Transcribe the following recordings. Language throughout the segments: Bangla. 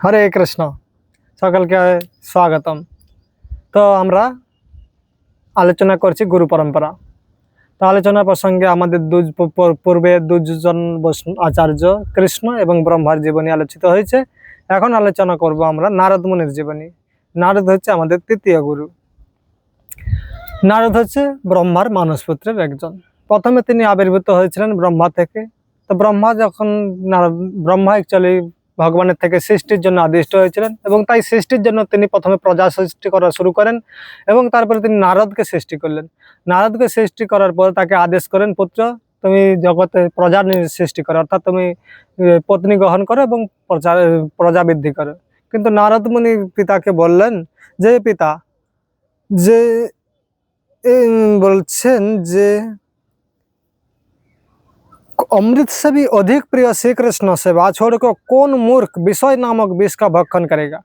হরে কৃষ্ণ। সকলকে স্বাগতম। তো আমরা আলোচনা করছি গুরু পরম্পরা। তো আলোচনা প্রসঙ্গে আমাদের দু পূর্বে দুজন আচার্য কৃষ্ণ এবং ব্রহ্মার জীবনী আলোচিত হয়েছে। এখন আলোচনা করব আমরা নারদ মুনির জীবনী। নারদ হচ্ছে আমাদের তৃতীয় গুরু। নারদ হচ্ছে ব্রহ্মার মানসপুত্রের একজন। প্রথমে তিনি আবির্ভূত হয়েছিলেন ব্রহ্মা থেকে। তো ব্রহ্মা যখন নারদ, ব্রহ্মা অ্যাকচুয়ালি ভগবানের থেকে সৃষ্টির জন্য আদিষ্ট হয়েছিলেন এবং তাই সৃষ্টির জন্য তিনি প্রথমে প্রজা সৃষ্টি করা শুরু করেন এবং তারপরে তিনি নারদকে সৃষ্টি করলেন। নারদকে সৃষ্টি করার পর তাকে আদেশ করেন, পুত্র, তুমি জগতে প্রজা সৃষ্টি করো, অর্থাৎ তুমি পত্নী গ্রহণ করো এবং প্রজা প্রজা বৃদ্ধি করো। কিন্তু নারদ মুনি পিতাকে বললেন, যে পিতা, যে বলছেন যে अमृत से भी अधिक प्रिय श्री कृष्ण सेवा छोड़ को কোন মূর্খ বিষয় নামক বিষ কা ভক্ষণ করেগা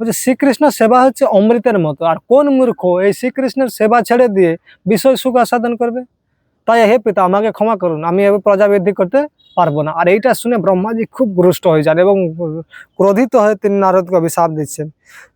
বলছে শ্রীকৃষ্ণ সেবা হচ্ছে অমৃতের মতো আর কোন মূর্খ এই শ্রীকৃষ্ণের সেবা ছেড়ে দিয়ে বিষয় সুখ আস্বাদন করবে তাই হে পিতা আমাকে ক্ষমা করুন আমি এবার প্রজাবৃদ্ধি করতে পারবো না আর এইটা শুনে ব্রহ্মাজি খুব রুষ্ট হয়ে যান এবং ক্রোধিত হয়ে তিনি নারদকে অভিশাপ দিচ্ছেন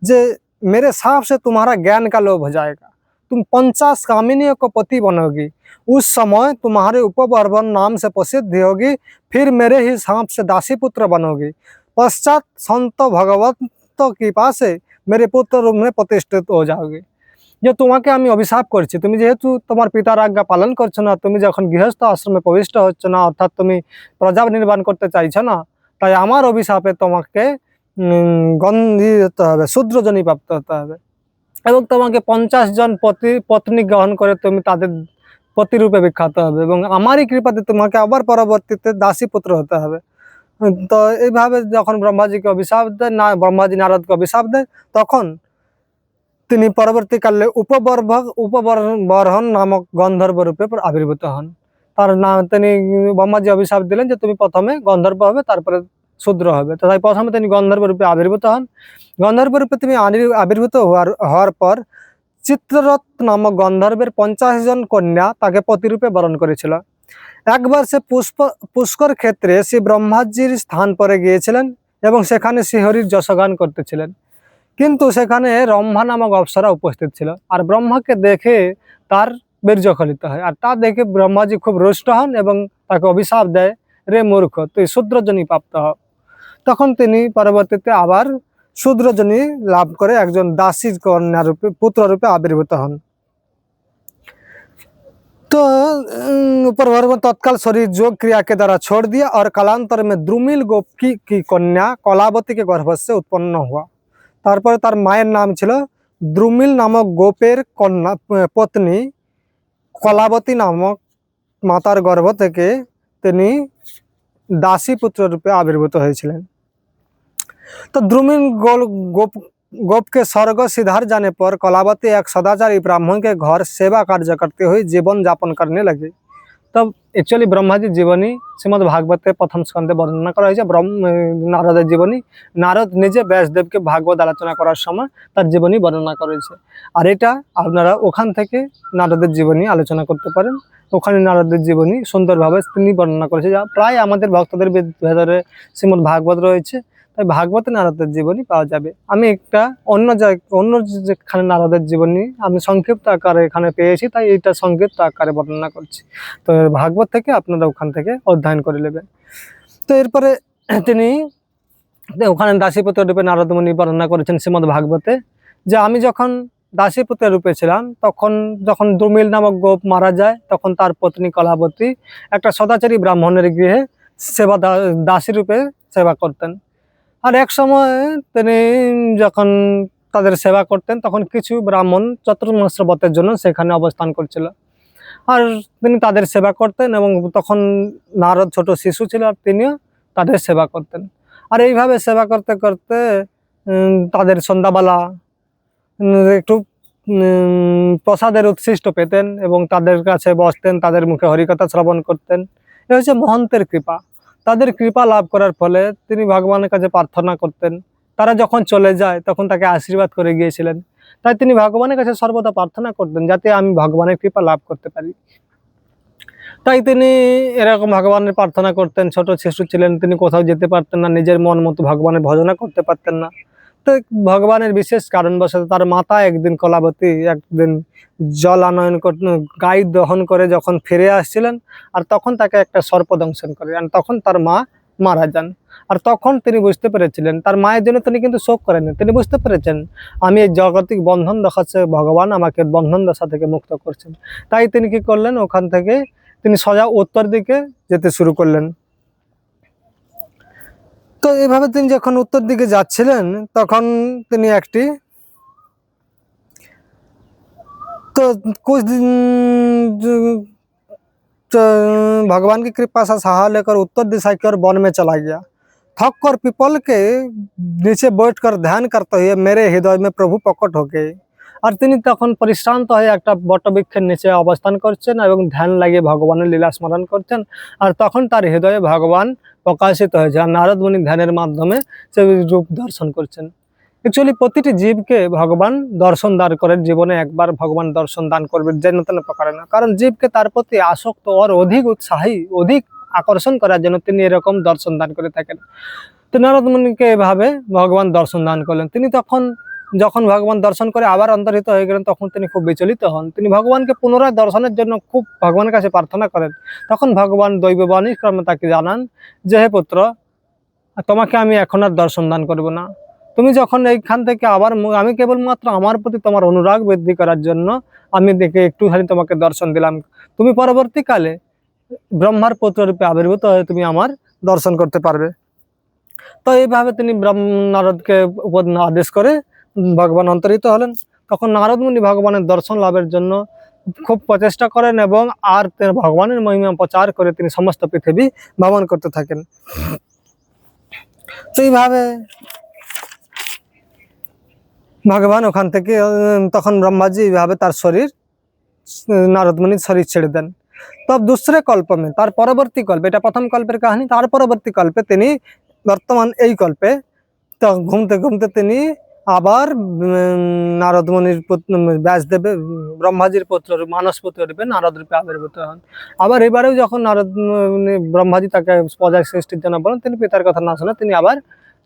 যে मेरे साप से तुम्हारा ज्ञान का लोभ हो जाएगा तुम पंचाश कामिनियों को पति बनोगी उस समय तुम्हारे उपवर्भन नाम से प्रसिद्ध होगी फिर मेरे ही सांप से दासी पुत्र बनोगी पश्चात संत भगवत की पास से मेरे पुत्र रूप में प्रतिष्ठित हो जाओगे যে তোমাকে আমি অভিশাপ করছি তুমি যেহেতু তোমার পিতার আজ্ঞা পালন করছো না তুমি যখন গৃহস্থ আশ্রমে প্রবিষ্ট হচ্ছ না অর্থাৎ তুমি প্রজা নির্মাণ করতে চাইছো না তাই আমার অভিশাপে তোমাকে উম, গন্ধি হতে হবে শূদ্রজনী প্রাপ্ত হতে হবে এবং তোমাকে পঞ্চাশ জন পতি, পত্নী গ্রহণ করে তুমি তাদের পতিরূপে বিখ্যাত হবে এবং আমারই কৃপাতে তোমাকে আবার পরবর্তীতে দাসী পুত্র হতে হবে। তো এইভাবে যখন ব্রহ্মাজিকে অভিশাপ দেয়, না, ব্রহ্মাজি নারদকে অভিশাপ দেয়, তখন তিনি পরবর্তীকালে উপবর্ভ উপবর্হন নামক গন্ধর্ব রূপে আবির্ভূত হন। তার নাম, তিনি ব্রহ্মাজি অভিশাপ দিলেন যে তুমি প্রথমে গন্ধর্ব হবে, তারপরে শূদ্র হবে। তো তাই প্রথমে তিনি গন্ধর্ব রূপে আবির্ভূত হন। গন্ধর্ব রূপে তিনি আবির্ভূত হওয়ার হওয়ার পর চিত্ররথ নামক গন্ধর্বের পঞ্চাশ জন কন্যা তাকে প্রতিরূপে বরণ করেছিল। একবার সে পুষ্প পুষ্কর ক্ষেত্রে শ্রী ব্রহ্মাজির স্থান পরে গিয়েছিলেন এবং সেখানে শ্রীহরির যশগান করতেছিলেন। কিন্তু সেখানে রম্ভা নামক অপ্সরা উপস্থিত ছিল আর ব্রহ্মাকে দেখে তার বীর্যখলিত হয়। আর তা দেখে ব্রহ্মাজি খুব রুষ্ট হন এবং তাকে অভিশাপ দেয়, রে মূর্খ, তুই শূদ্রজনী প্রাপ্ত হ। তখন তিনি পরবর্তীতে আবার শূদ্রজনী লাভ করে একজন দাসীর কন্যা রূপে পুত্র রূপে আবির্ভূত হন तो अम, ऊपर वर्ग में तत्काल शरीर जोग क्रिया के द्वारा छोड़ दिया और कालांतर में द्रुमिल गोप की, की कन्या कलावती के गर्भ से उत्पन्न हुआ তারপরে তার মায়ের নাম ছিল দ্রুমিল নামক গোপের কন্যা আহ, পত্নী কলাবতী নামক মাতার গর্ভ থেকে তিনি দাসী পুত্র রূপে আবির্ভূত হয়েছিলেন तो द्रुमिल गोल गोप गोप के स्वर्ग सिधार जाने पर कलावती एक सदाचारी ब्राह्मण के घर सेवा कार्य करते हुए जीवन यापन करने लगे তো একচুয়ালি ব্রহ্মাজির জীবনী শ্রীমদ ভাগবতের প্রথম স্কন্ধে বর্ণনা করা হয়েছে। ব্রহ্ম, নারদের জীবনী। নারদ নিজে ব্যাসদেবকে ভাগবত আলোচনা করার সময় তার জীবনী বর্ণনা করেছে। আর এটা আপনারা ওখান থেকে নারদের জীবনী আলোচনা করতে পারেন। ওখানে নারদের জীবনী সুন্দরভাবে তিনি বর্ণনা করেছে। যা প্রায় আমাদের ভক্তদের ভেতরে শ্রীমদ ভাগবত রয়েছে। তাই ভাগবতে নারদের জীবনী পাওয়া যাবে। আমি একটা অন্য অন্য যেখানে নারদের জীবনী, আমি সংক্ষিপ্ত আকারে এখানে পেয়েছি, তাই এটা সংক্ষিপ্ত আকারে বর্ণনা করছি। তো ভাগবত থেকে আপনারা ওখান থেকে অধ্যয়ন করে নেবেন। তো এরপরে তিনি ওখানে দাসীপুত্র রূপে নারদ মুনি বর্ণনা করেছেন শ্রীমদ ভাগবতে, যে আমি যখন দাসীপুত্র রূপে ছিলাম, তখন যখন দুমিল নামক গোপ মারা যায়, তখন তার পত্নী কলাবতী একটা সদাচারী ব্রাহ্মণের গৃহে সেবা দাসী রূপে সেবা করতেন। আর এক সময় তিনি যখন তাদের সেবা করতেন, তখন কিছু ব্রাহ্মণ চতুর্মাস ব্রতের জন্য সেখানে অবস্থান করছিল। আর তিনি তাদের সেবা করতেন এবং তখন নারদ ছোট শিশু ছিল আর তিনিও তাদের সেবা করতেন। আর এইভাবে সেবা করতে করতে তাদের সন্ধ্যাবেলা একটু প্রসাদের উচ্ছিষ্ট পেতেন এবং তাদের কাছে বসতেন, তাদের মুখে হরিকথা শ্রবণ করতেন। এ হচ্ছে মহন্তের কৃপা। তাদের কৃপা লাভ করার ফলে তিনি ভগবানের কাছে প্রার্থনা করতেন। তারা যখন চলে যায়, তখন তাকে আশীর্বাদ করে গিয়েছিলেন। তাই তিনি ভগবানের কাছে সর্বদা প্রার্থনা করতেন, যাতে আমি ভগবানের কৃপা লাভ করতে পারি। তাই তিনি এরকম ভগবানের প্রার্থনা করতেন। ছোট শিশু ছিলেন, তিনি কোথাও যেতে পারতেন না। নিজের মন মতো ভগবানের ভজনা করতে পারতেন না। তো ভগবানের বিশেষ কারণবশত তার মাতা একদিন কলাবতী একদিন জল আনয়ন গাই দহন করে যখন ফিরে আসছিলেন, আর তখন তাকে একটা সর্প দংশন করে, আর তখন তার মা মারা যান। আর তখন তিনি বুঝতে পেরেছিলেন, তার মায়ের জন্য তিনি কিন্তু শোক করেননি। তিনি বুঝতে পেরেছেন, আমি এই জাগতিক বন্ধন দেখাচ্ছে, ভগবান আমাকে বন্ধন দশা থেকে মুক্ত করছেন। তাই তিনি কি করলেন? ওখান থেকে তিনি সজা উত্তর দিকে যেতে শুরু করলেন। তো এইভাবে তিনি যখন উত্তর দিকে যাচ্ছিলেন তখন তিনি একটি तो कुछ दिन जो- तो भगवान की कृपा से सहारा लेकर उत्तर दिशा की ओर वन में चला गया थक कर पीपल के नीचे बैठकर ध्यान करते हुए मेरे हृदय में प्रभु प्रकट हो गए আর তিনি তখন পরিশ্রান্ত হয়ে একটা বটবৃক্ষের নিচে অবস্থান করছেন এবং ধ্যান লাগিয়ে ভগবানের লীলা স্মরণ করছেন। আর তখন তার হৃদয়ে ভগবান প্রকাশিত হয়েছে আর নারদ মুনি ধ্যানের মাধ্যমে সে রূপ দর্শন করছেন। অ্যাকচুয়ালি প্রতিটি জীবকে ভগবান দর্শন দান করেন জীবনে একবার ভগবান দর্শন দান করবে যেন তেন প্রকারে না। কারণ জীবকে তার প্রতি আসক্ত ওর অধিক উৎসাহী, অধিক আকর্ষণ করার জন্য তিনি এরকম দর্শন দান করে থাকেন। তো নারদ মুনিকে এভাবে ভগবান দর্শন দান করলেন। তিনি তখন যখন ভগবান দর্শন করে আবার অন্তর্হিত হয়ে গেলেন, তখন তিনি খুব বিচলিত হন। তিনি ভগবানকে পুনরায় দর্শনের জন্য খুব ভগবানের কাছে প্রার্থনা করেন। তখন ভগবান দৈববাণী ক্রমে তাকে জানান যে, হে পুত্র, তোমাকে আমি এখন আর দর্শন দান করব না। তুমি যখন এইখান থেকে আবার আমি কেবলমাত্র আমার প্রতি তোমার অনুরাগ বৃদ্ধি করার জন্য আমি দেখে একটুখানি তোমাকে দর্শন দিলাম। তুমি পরবর্তীকালে ব্রহ্মার পুত্র রূপে আবির্ভূত হয়ে তুমি আমার দর্শন করতে পারবে। তো এইভাবে তিনি ব্রহ্ম, নারদকে আদেশ করে ভগবান অন্তরিত হলেন তখন নারদ মুনি ভগবানের দর্শন লাভের জন্য খুব প্রচেষ্টা করেন এবং আর ভগবানের মহিমা প্রচার করে তিনি সমস্ত পৃথিবী ভ্রমণ করতে থাকেন। তো এইভাবে ভগবান ওখান থেকে তখন ব্রহ্মাজি এইভাবে তার শরীর উম, নারদমুনির শরীর ছেড়ে দেন। তব দুসরে কল্প में তার পরবর্তী কল্পে এটা প্রথম কল্পের কাহিনী তার পরবর্তী কল্পে তিনি বর্তমান এই কল্পে তো ঘুমতে ঘুমতে তিনি আবার পুত্র ব্যাসদেবে ব্রহ্মাজির পুত্র, মানস পুত্র রূপে নারদ রূপে আবির্ভূত হন। আবার এবারেও যখন নারদ ব্রহ্মাজি তাকে প্রজার সৃষ্টির জন্য বলেন, তিনি পিতার কথা না শুনে তিনি আবার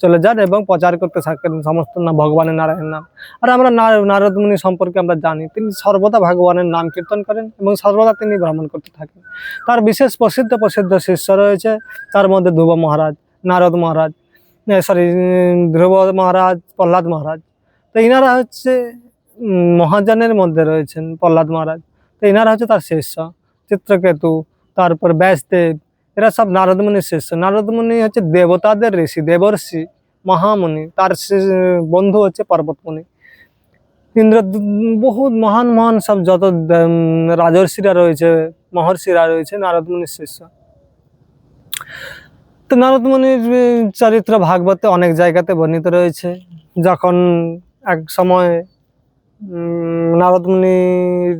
চলে যান এবং প্রচার করতে থাকেন সমস্ত না ভগবানের নারায়ণ নাম। আর আমরা নারদ মুনি সম্পর্কে আমরা জানি, তিনি সর্বদা ভগবানের নাম কীর্তন করেন এবং সর্বদা তিনি ভ্রমণ করতে থাকেন। তার বিশেষ প্রসিদ্ধ প্রসিদ্ধ শিষ্য রয়েছে, তার মধ্যে ধ্রুব মহারাজ, নারদ মহারাজ সরি ধ্রুব মহারাজ প্রহ্লাদ মহারাজ তো ইনারা হচ্ছে মহাজনের মধ্যে রয়েছেন প্রহ্লাদ মহারাজ তো ইনারা হচ্ছে তার শিষ্য চিত্রকেতু তারপর ব্যাসদেব এরা সব নারদমুনির শিষ্য নারদমুনি হচ্ছে দেবতাদের ঋষি দেবর্ষি মহামুনি তার বন্ধু হচ্ছে পর্বতমুনি ইন্দ্র বহু মহান মহান সব যত রাজর্ষিরা রয়েছে মহর্ষিরা রয়েছে নারদমুনির শিষ্য তো নারদমুনির উম, চরিত্র ভাগবতে অনেক জায়গাতে বর্ণিত রয়েছে যখন এক সময় উম, নারদমুনির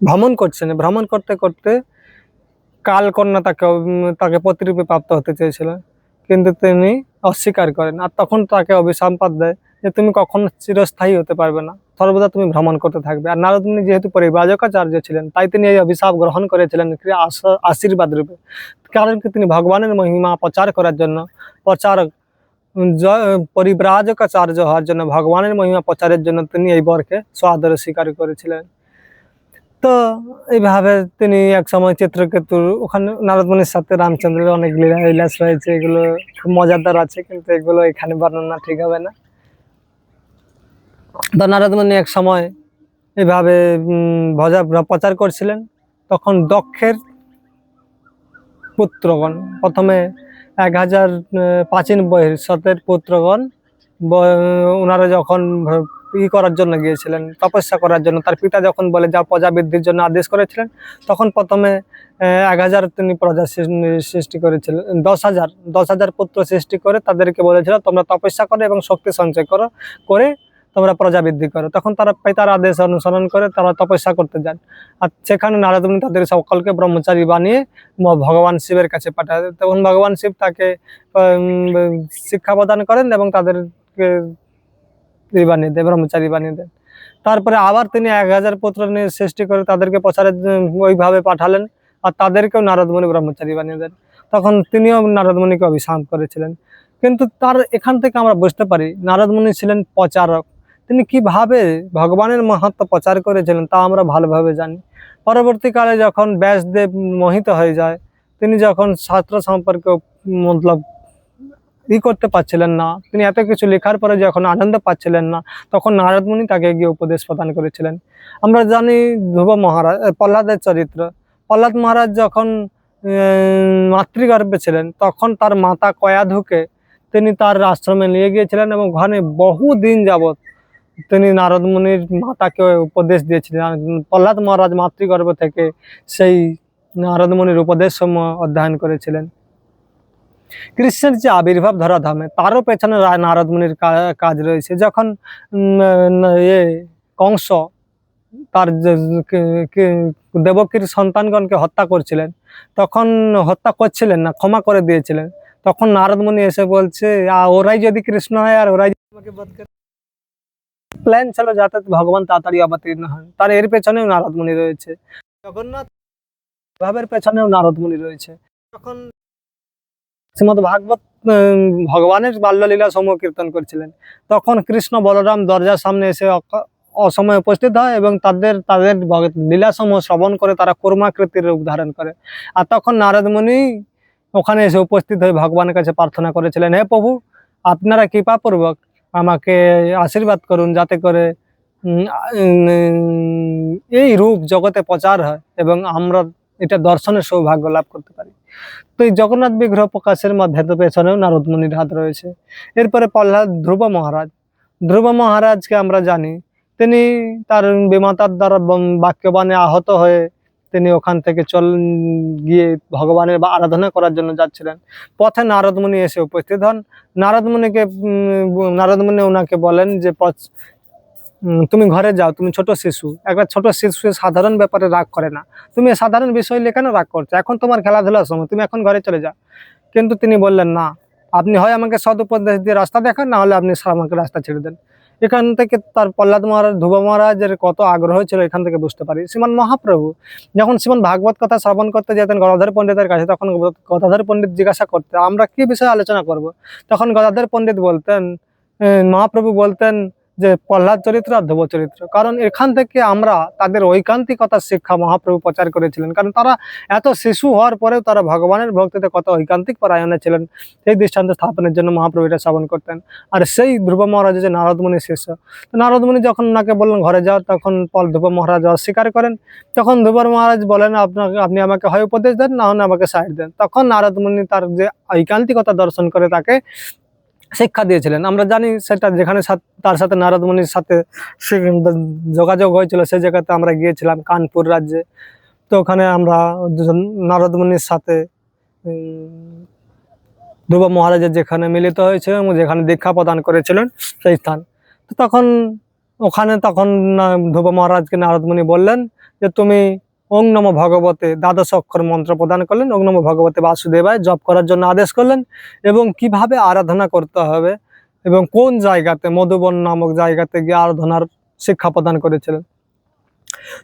ভ্রমণ করছেন। ভ্রমণ করতে করতে কালকন্যা তাকে তাকে প্রতিরূপে প্রাপ্ত হতে চেয়েছিল। কিন্তু তিনি অস্বীকার করেন। আর তখন তাকে অভিসম্পাদ দেয়। যে তুমি কখনো চিরস্থায়ী হতে পারবে না। সর্বদা তুমি ভ্রমণ করতে থাকবে। আর নারদমুনি যেহেতু পরিব্রাজকাচার্য ছিলেন, তাই তিনি এই অভিশাপ গ্রহণ করেছিলেন আশীর্বাদ রূপে। কারণ কি তিনি ভগবানের মহিমা প্রচার করার জন্য প্রচারক পরিব্রাজকাচার্য হওয়ার জন্য, ভগবানের মহিমা প্রচারের জন্য তিনি এই বরকে সআদরে স্বীকার করেছিলেন। তো এইভাবে তিনি এক সময় চিত্রকেতুর ওখানে নারদমণির সাথে রামচন্দ্রের অনেক লীলা বিলাস রয়েছে এগুলো খুব মজাদার আছে, কিন্তু এগুলো এখানে বর্ণনা ঠিক হবে না। তো নারদমণি এক সময় এভাবে ভজা প্রচার করছিলেন। তখন দক্ষের পুত্রগণ, প্রথমে এক হাজার প্রাচীন বহির্ষতের পুত্রগণ ওনারা যখন ই করার জন্য গিয়েছিলেন, তপস্যা করার জন্য, তার পিতা যখন বলে যা প্রজা বৃদ্ধির জন্য আদেশ করেছিলেন, তখন প্রথমে এক হাজার তিনি প্রজা সৃষ্টি করেছিলেন, দশ হাজার দশ হাজার পুত্র সৃষ্টি করে তাদেরকে বলেছিল, তোমরা তপস্যা করো এবং শক্তি সঞ্চয় করো, করে তোমরা প্রজা বৃদ্ধি করো। তখন তারা পিতার আদেশ অনুসরণ করে তারা তপস্যা করতে যান। আর সেখানে নারদমুনি তাদের সকলকে ব্রহ্মচারী বানিয়ে ভগবান শিবের কাছে পাঠায় তখন ভগবান শিব তাকে শিক্ষা প্রদান করেন এবং তাদেরকে বানিয়ে দেয় ব্রহ্মচারী বানিয়ে দেন। তারপরে আবার তিনি এক হাজার পুত্র নিয়ে সৃষ্টি করে তাদেরকে প্রচারে উম, ওইভাবে পাঠালেন আর তাদেরকেও নারদমণি ব্রহ্মচারী বানিয়ে দেন। তখন তিনিও নারদমণিকে অভিশাপ করেছিলেন। কিন্তু তার এখান থেকে আমরা বুঝতে পারি নারদমণি ছিলেন প্রচারক। তিনি কীভাবে ভগবানের মাহাত্ম প্রচার করেছিলেন তা আমরা ভালোভাবে জানি। পরবর্তীকালে যখন ব্যাসদেব মোহিত হয়ে যায়, তিনি যখন ছাত্র সম্পর্কে মতলব ই করতে পারছিলেন না, তিনি এত কিছু লেখার পরে যখন আনন্দ পাচ্ছিলেন না, তখন নারদমণি তাকে গিয়ে উপদেশ প্রদান করেছিলেন। আমরা জানি ধ্রুব মহারাজ প্রহ্লাদের চরিত্র। প্রহ্লাদ মহারাজ যখন মাতৃগর্ভে ছিলেন, তখন তার মাতা কয়াধুকে তিনি তার আশ্রমে নিয়ে গিয়েছিলেন এবং ওখানে বহু দিন যাবৎ তিনি নারদ মুনির মাতাকে উপদেশ দিয়েছিলেন। প্রহ্লাদ মহারাজ মাতৃগর্ভ থেকে সেই নারদ মুনির উপদেশ অধ্যয়ন করেছিলেন। কৃষ্ণের যে আবির্ভাব ধরাধামে তারও পেছনে নারদ মুনির কাজ রয়েছে। যখন ইয়ে কংস তার দেবকীর সন্তানগণকে হত্যা করছিলেন তখন হত্যা করছিলেন না ক্ষমা করে দিয়েছিলেন। তখন নারদ মুনি এসে বলছে "আ, ওরাই যদি কৃষ্ণ হয় আর ওরাই আমাকে বধ করে প্ল্যান ছিল যাতে ভগবান তাড়াতাড়ি অবতীর্ণ হন। তার এর পেছনেও নারদ মুনি রয়েছে। জগন্নাথ ভাবের পেছনেও নারদ মুনি রয়েছে। তখন শ্রীমদ ভাগবত ভগবানের বাল্যলীলা সমূহ কীর্তন করছিলেন, তখন কৃষ্ণ বলরাম দরজার সামনে এসে অসময়ে উপস্থিত হয় এবং তাদের তাদের ভগ- লীলা সমূহ শ্রবণ করে তারা কর্মাকৃতির রূপ ধারণ করে। আর তখন নারদ মুনি ওখানে এসে উপস্থিত হয়ে ভগবানের কাছে প্রার্থনা করেছিলেন, হে প্রভু, আপনারা কৃপাপূর্বক আমাকে আশীর্বাদ করুন যাতে করে এই রূপ জগতে প্রচার হয় এবং আমরা এটা দর্শনের সৌভাগ্য লাভ করতে পারি। তো এই জগন্নাথ বিগ্রহ প্রকাশের মধ্যে তো পেছনেও নারদ মুনির হাত রয়েছে। এরপরে প্রহ্লাদ ধ্রুব মহারাজ। ধ্রুব মহারাজকে আমরা জানি। তিনি তার বিমাতার দ্বারা বাক্যবাণে আহত হয়ে তিনি ওখান থেকে চল, গিয়ে ভগবানের বা আরাধনা করার জন্য যাচ্ছিলেন। পথে নারদ মুনি এসে উপস্থিত হন। নারদ মুনিকে নারদ মুনি ওনাকে বলেন যে, পথ- তুমি ঘরে যাও, তুমি ছোট শিশু। একটা ছোট শিশু সাধারণ ব্যাপারে রাগ করে না। তুমি সাধারণ বিষয় নিয়ে কেন রাগ করছ? এখন তোমার খেলাধুলার সময়, তুমি এখন ঘরে চলে যাও। কিন্তু তিনি বললেন, না, আপনি হয় আমাকে সদ উপদেশ দিয়ে রাস্তা দেখান, না হলে আপনি আমাকে রাস্তা ছেড়ে দেন। এখান থেকে তার প্রহ্লাদ মহারাজ, ধ্রুব মহারাজের কত আগ্রহ ছিল এখান থেকে বুঝতে পারি। শ্রীমান মহাপ্রভু যখন শ্রীমান ভাগবত কথা শ্রবণ করতে যেতেন, গদাধর পণ্ডিতের কাছে, তখন গদাধর পণ্ডিত জিজ্ঞাসা করতে আমরা কি বিষয়ে আলোচনা করব? তখন গদাধর পণ্ডিত বলতেন মহাপ্রভু বলতেন যে প্রহ্লাদ চরিত্র আর ধ্রুব চরিত্র। কারণ এখান থেকে আমরা তাদের ঐকান্তিকতার শিক্ষা মহাপ্রভু প্রচার করেছিলেন। কারণ তারা এত শিশু হওয়ার পরেও তারা ভগবানের ভক্তিতে কত ঐকান্তিক পরায়ণে ছিলেন, সেই দৃষ্টান্ত স্থাপনের জন্য মহাপ্রভু এটা শ্রবণ করতেন। আর সেই ধ্রুব মহারাজ যে নারদমণি শিষ্য, তো নারদমণি যখন ওনাকে বললেন, ঘরে যাও, তখন পল ধ্রুব মহারাজ অস্বীকার করেন। তখন ধ্রুব মহারাজ বলেন, আপনাকে, আপনি আমাকে হয় উপদেশ দেন, না হলে আমাকে সাইড দেন। তখন নারদমণি তার যে ঐকান্তিকতা দর্শন করে তাকে শিক্ষা দিয়েছিলেন। আমরা জানি সেটা যেখানে তার সাথে নারদমণির সাথে যোগাযোগ হয়েছিল সেই জায়গাতে আমরা গিয়েছিলাম কানপুর রাজ্যে। তো ওখানে আমরা দুজন নারদমণির সাথে ধ্রুব মহারাজের যেখানে মিলিত হয়েছে এবং যেখানে দীক্ষা প্রদান করেছিলেন সেই স্থান। তো তখন ওখানে তখন ধ্রুব মহারাজকে নারদমণি বললেন যে, তুমি ওং নম ভগবতে দ্বাদশ অক্ষর মন্ত্র প্রদান করলেন, ওং নম ভগবতে বাসুদেবায় জপ করার জন্য আদেশ করলেন এবং কীভাবে আরাধনা করতে হবে এবং কোন জায়গাতে, মধুবন নামক জায়গাতে গিয়ে আরাধনার শিক্ষা প্রদান করেছিলেন।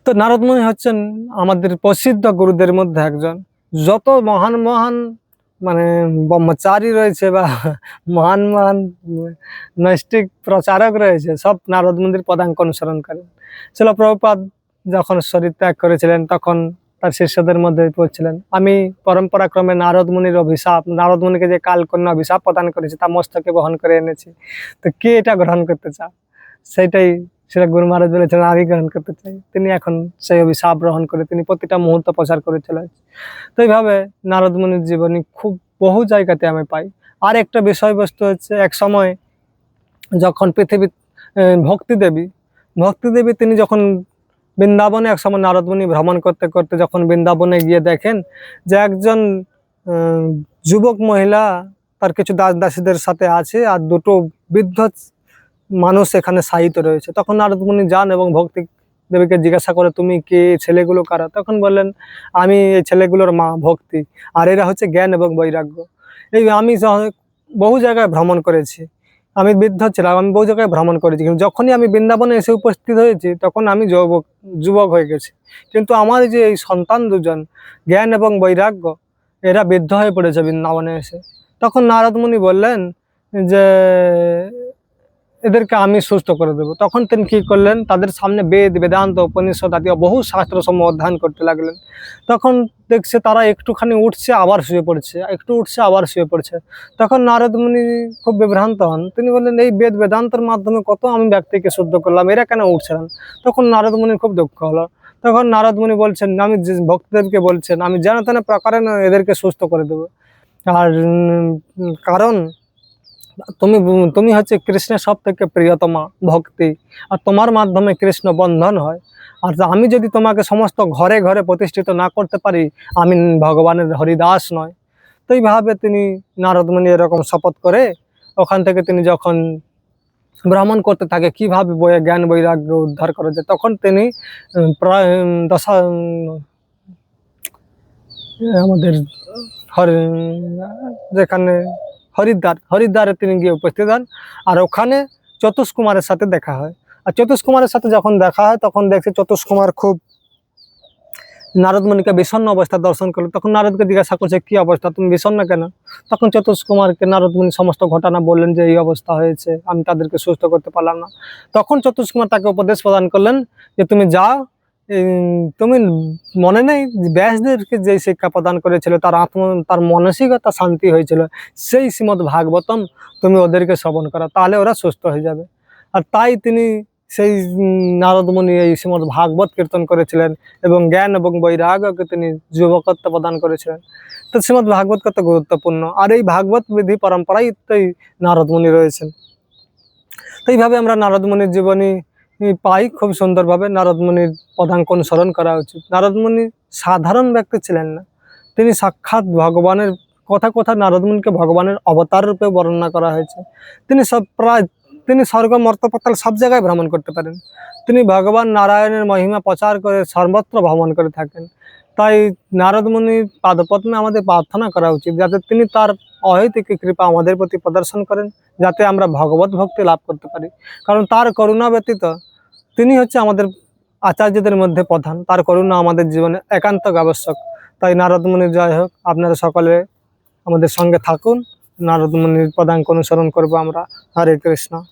তো নারদমণি হচ্ছেন আমাদের প্রসিদ্ধ গুরুদের মধ্যে একজন। যত মহান মহান মানে ব্রহ্মচারী রয়েছে বা মহান মহান নৈষ্টিক প্রচারক রয়েছে, সব নারদ মন্দির পদাঙ্ক অনুসরণ করেন। ছিল প্রভুপাদ যখন শরীর ত্যাগ করেছিলেন, তখন তার শিষ্যদের মধ্যে পড়ছিলেন। আমি পরম্পরাক্রমে নারদ মুনির অভিশাপ, নারদ মুনিকে যে কাল কন্যা অভিশাপ প্রদান করেছি, তা মস্তকে বহন করে এনেছি। তো কে এটা গ্রহণ করতে চাও সেটাই সেটা গুরু মহারাজ বলেছিলেন আমি গ্রহণ করতে চাই। তিনি এখন সেই অভিশাপ গ্রহণ করে, তিনি প্রতিটা মুহূর্ত প্রচার করে চলেছে তো এইভাবে নারদ মুনির জীবনী খুব বহু জায়গাতে আমি পাই। আর একটা বিষয়বস্তু হচ্ছে, এক সময় যখন পৃথিবী ভক্তি দেবী ভক্তি দেবী তিনি যখন বৃন্দাবনে এক সময় নারদমণি ভ্রমণ করতে করতে যখন বৃন্দাবনে গিয়ে দেখেন যে একজন যুবক মহিলা তার কিছু দাস দাসীদের সাথে আছে আর দুটো বৃদ্ধ মানুষ এখানে সাহিত্য রয়েছে। তখন নারদমণি যান এবং ভক্তি দেবীকে জিজ্ঞাসা করে, তুমি কে? ছেলেগুলো কারা? তখন বললেন, আমি এই ছেলেগুলোর মা, ভক্তি। আর এরা হচ্ছে জ্ঞান এবং বৈরাগ্য। এই আমি বহু জায়গায় ভ্রমণ করেছি আমি বৃদ্ধ ছিলাম, আমি বহু জায়গায় ভ্রমণ করেছি। কিন্তু যখনই আমি বৃন্দাবনে এসে উপস্থিত হয়েছি, তখন আমি যুবক যুবক হয়ে গেছি। কিন্তু আমার যে এই সন্তান দুজন, জ্ঞান এবং বৈরাগ্য, এরা বৃদ্ধ হয়ে পড়েছে বৃন্দাবনে এসে। তখন নারদমুনি বললেন যে এদেরকে আমি সুস্থ করে দেবো। তখন তিনি কি করলেন? তাদের সামনে বেদ, বেদান্ত, উপনিষদ জাতীয় বহু শাস্ত্র সমূহ অধ্যয়ন করতে লাগলেন। তখন দেখছে তারা একটুখানি উঠছে, আবার শুয়ে পড়ছে। একটু উঠছে, আবার শুয়ে পড়ছে। তখন নারদ মুনি খুব বিভ্রান্ত হন। তিনি বললেন, এই বেদ, বেদান্তের মাধ্যমে কত আমি ব্যক্তিকে শুদ্ধ করলাম? এরা কেন উঠছে না? তখন নারদ মুনির খুব দুঃখ হলো। তখন নারদ মুনি বলছেন, আমি যে ভক্তদেবকে বলছেন, আমি যেন তেন প্রকারে এদেরকে সুস্থ করে দেবো। আর কারণ তুমি তুমি হচ্ছে কৃষ্ণের সব থেকে প্রিয়তমা, ভক্তি। আর তোমার মাধ্যমে কৃষ্ণ বন্ধন হয়। আর আমি যদি তোমাকে সমস্ত ঘরে ঘরে প্রতিষ্ঠিত না করতে পারি, আমি ভগবানের হরিদাস নয়। তো এইভাবে তিনি নারদমণি এরকম শপথ করে, ওখান থেকে তিনি যখন ভ্রমণ করতে থাকে, কীভাবে বইয়ে জ্ঞান বৈরাগ্য উদ্ধার করা যায়, তখন তিনি প্রায় দশা আমাদের যেখানে হরিদ্বার, হরিদ্বারে তিনি গিয়ে উপস্থিত হন আর ওখানে চতুষ কুমারের সাথে দেখা হয়। আর চতুষ কুমারের সাথে যখন দেখা হয়, তখন দেখছে চতুষ কুমার খুব নারদমণিকে বিষণ্ণ অবস্থা দর্শন করল। তখন নারদকে জিজ্ঞাসা করছে, কি অবস্থা? তুমি বিষণ্ণ কেন? তখন চতুষ কুমারকে নারদমণি সমস্ত ঘটনা বললেন যে, এই অবস্থা হয়েছে, আমি তাদেরকে সুস্থ করতে পারলাম না। তখন চতুষ কুমার তাকে উপদেশ প্রদান করলেন যে, তুমি যাও তুমি মনে নেই ব্যাসদেরকে যে শিক্ষা প্রদান করেছিল, তার আত্ম, তার মানসিকতা শান্তি হয়েছিল, সেই শ্রীমদ ভাগবতম তুমি ওদেরকে শ্রবণ করো, তাহলে ওরা সুস্থ হয়ে যাবে। আর তাই তিনি সেই নারদমণি এই শ্রীমদ ভাগবত কীর্তন করেছিলেন এবং জ্ঞান এবং বৈরাগ্যকে তিনি যুবকত্ব প্রদান করেছিলেন। তো শ্রীমদ ভাগবত কত গুরুত্বপূর্ণ। আর এই ভাগবত বিধি পরম্পরায় তো নারদমণি রয়েছেন। তো এইভাবে আমরা নারদমণির জীবনী পাই খুব সুন্দরভাবে। নারদমণির পদাঙ্ক অনুসরণ করা উচিত। নারদমণি সাধারণ ব্যক্তি ছিলেন না। তিনি সাক্ষাৎ ভগবানের কথা কথা নারদমণিকে ভগবানের অবতার রূপে বর্ণনা করা হয়েছে। তিনি সব প্রায়, তিনি স্বর্গ মর্তপাতাল সব জায়গায় ভ্রমণ করতে পারেন। তিনি ভগবান নারায়ণের মহিমা প্রচার করে সর্বত্র ভ্রমণ করে থাকেন। তাই নারদমণির পাদপদ্মে আমাদের প্রার্থনা করা উচিত, যাতে তিনি তার অহৈতিক কৃপা আমাদের প্রতি প্রদর্শন করেন, যাতে আমরা ভগবত ভক্তি লাভ করতে পারি। কারণ তার করুণা ব্যতীত তিনি হচ্ছে আমাদের আচার্যদের মধ্যে প্রধান। তার করুণা আমাদের জীবনে একান্ত আবশ্যক। তাই নারদমণির জয় হোক। আপনারা সকলে আমাদের সঙ্গে থাকুন। নারদমণির পদাঙ্ক অনুসরণ করব আমরা। হরে কৃষ্ণ।